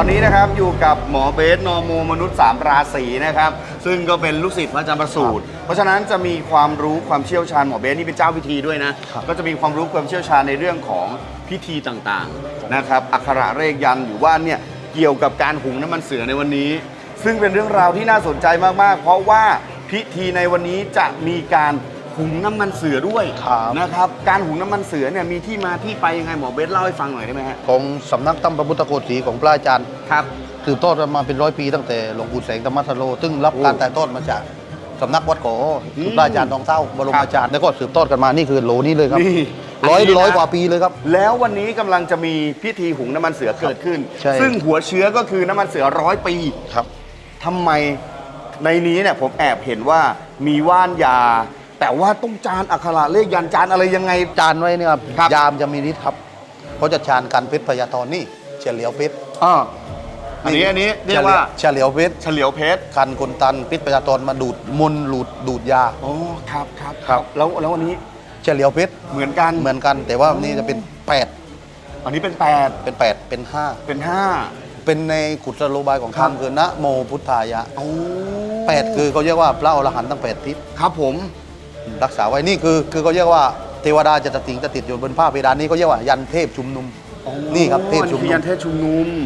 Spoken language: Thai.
ตอนนี้นะครับอยู่กับหมอเบสนอร์โมมนุษย์ 3 ราศีนะครับซึ่งก็เป็นลูกศิษย์พระอาจารย์ประสูตรเพราะฉะนั้นจะมีความรู้ความเชี่ยวชาญหมอเบสนี่เป็นเจ้าพิธีด้วยนะครับก็จะมีความรู้ความเชี่ยวชาญในเรื่องของพิธีต่างๆนะครับอักขระเลขยันต์หรือว่าเนี่ยเกี่ยวกับการหุงน้ำมันเสือในวันนี้ ซึ่งเป็นเรื่องราวที่น่าสนใจมากๆ เพราะว่าพิธีในวันนี้จะมีการ หุงน้ำมันเสือด้วยครับ นะครับ การหุงน้ำมันเสือเนี่ยมีที่มาที่ไปยังไงหมอเบสเล่าให้ฟังหน่อยได้ไหมฮะของสำนักตั้มพระพุทธโกศรีของพระอาจารย์ครับ สืบทอดกันมาเป็นร้อยปีตั้งแต่หลวงปู่แสงธรรมสโลซึ่งรับโอ้การถ่ายทอดมาจากสำนักวัดโขออืมคือพระอาจารย์ทองเต้าบรมครับอาจารย์แล้วก็สืบทอดกันมานี่คือโหลนี้เลยครับนี่ร้อยอันนี้นะ ร้อยกว่าปีเลยครับ แล้ววันนี้กำลังจะมีพิธีหุงน้ำมันเสือเกิดขึ้น ใช่ ซึ่งหัวเชื้อก็คือน้ำมันเสือร้อยปี ครับ ทำไมในนี้เนี่ยผมแอบเห็นว่ามีว่านยา แต่ว่าต้องจานอักขระเลขยันต์จานอะไรยังไง จานไว้เนี่ยครับครับ ยามจะมีฤทธิ์ครับเขาจะชานกันเพชรพยาธรนี่เฉลียวเพชรอ่าอันนี้อันนี้เรียกว่าเฉลียวเพชรเฉลียวเพชรคันคนตันเพชรพยาธรมาดูดมนต์หลูดดูดยา โอ้ครับครับครับ แล้วแล้ววันนี้เฉลียวเพชรเหมือนกันเหมือนกัน แต่ว่านี่จะเป็นแปดอันนี้เป็นแปดเป็นแปดเป็นห้าเป็นห้าเป็นในขุดสโลบายของครัธรบรมคือนะโมพุทธายะโอ้แปดคือเขาเรียกว่าพระอรหันต์ทั้งแปดทิศ ครับผม รักษาไว้นี่คือคือเขาเรียกว่าเทวดาจะติงจะติดอยู่บนผ้าเพดานนี้เขาเรียกว่ายันเทพชุมนุมนี่ครับเทพชุมอันนี้คือนุยัมนเทพชุมนุม